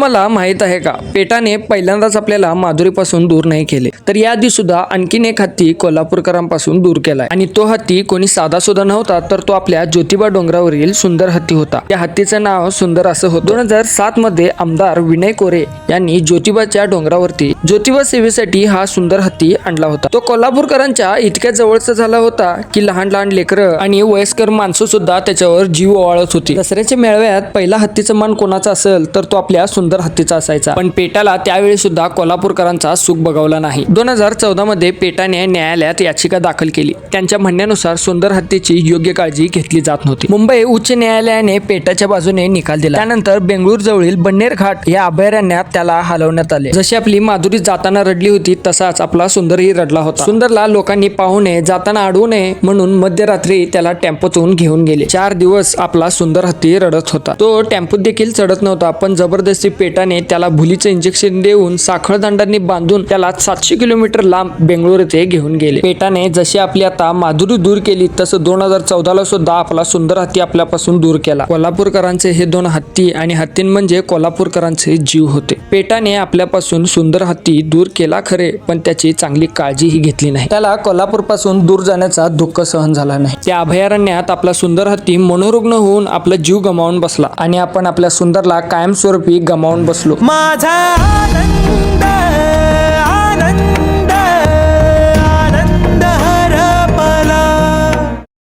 तुम्हाला माहीत आहे का? पेटाने पहिल्यांदाच आपल्याला माधुरीपासून दूर नाही केले. तर याआधी सुद्धा आणखीन एक हत्ती कोल्हापूरकरांपासून दूर केलाय. आणि तो हत्ती कोणी साधा सुद्धा नव्हता तर तो आपल्या ज्योतिबा डोंगरावरील सुंदर हत्ती होता. त्या हत्तीचं नाव सुंदर असं होतं. दोन हजार सात मध्ये आमदार विनय कोरे यांनी ज्योतिबाच्या डोंगरावरती ज्योतिबा सेवेसाठी हा सुंदर हत्ती आणला होता. तो कोल्हापूरकरांच्या इतक्या जवळचा झाला होता की लहान लहान लेकरं आणि वयस्कर माणसं सुद्धा त्याच्यावर जीव ओवाळत होती. दसऱ्याच्या मेळव्यात पहिला हत्तीचं मान कोणाचा असेल तर तो आपल्या सुंदर सुंदर हत्तीचा असायचा. पण पेटाला त्यावेळी सुद्धा कोल्हापूरकरांचा सुख बघावला नाही. दोन हजार चौदा मध्ये पेटाने न्यायालयात याचिका दाखल केली. त्यांच्या म्हणण्यानुसार सुंदर हत्तीची योग्य काळजी घेतली जात नव्हती. मुंबई उच्च न्यायालयाने पेटाच्या बाजूने निकाल दिला. त्यानंतर बेंगळूर जवळील बन्नेर घाट या अभयारण्यात त्याला हलवण्यात आले. जशी आपली माधुरी जाताना रडली होती तसाच आपला सुंदरही रडला होता. सुंदरला लोकांनी पाहू नये जाताना अडवू नये म्हणून मध्यरात्री त्याला टेम्पोतून घेऊन गेले. चार दिवस आपला सुंदर हत्ती रडत होता. तो टेम्पोत देखील चढत नव्हता पण जबरदस्ती पेटाने त्याला भुलीचं इंजेक्शन देऊन साखळदंडांनी बांधून त्याला सातशे किलोमीटर लांब बेंगळूर येथे घेऊन गेले. पेटाने जशी आपली आता माधुरी दूर केली तसं दोन हजार चौदाला सुद्धा आपला सुंदर हत्ती आपल्यापासून दूर केला. कोल्हापूरकरांचे हे दोन हत्ती आणि हत्तीं म्हणजे कोल्हापूरकरांचे जीव होते. पेटाने आपल्यापासून सुंदर हत्ती दूर केला खरे पण त्याची चांगली काळजीही घेतली नाही. त्याला कोल्हापूरपासून दूर जाण्याचा दुःख सहन झाला नाही. त्या अभयारण्यात आपला सुंदर हत्ती मनोरुग्ण होऊन आपला जीव गमावून बसला आणि आपण आपल्या सुंदरला कायमस्वरूपी गमावून बसलो. माझा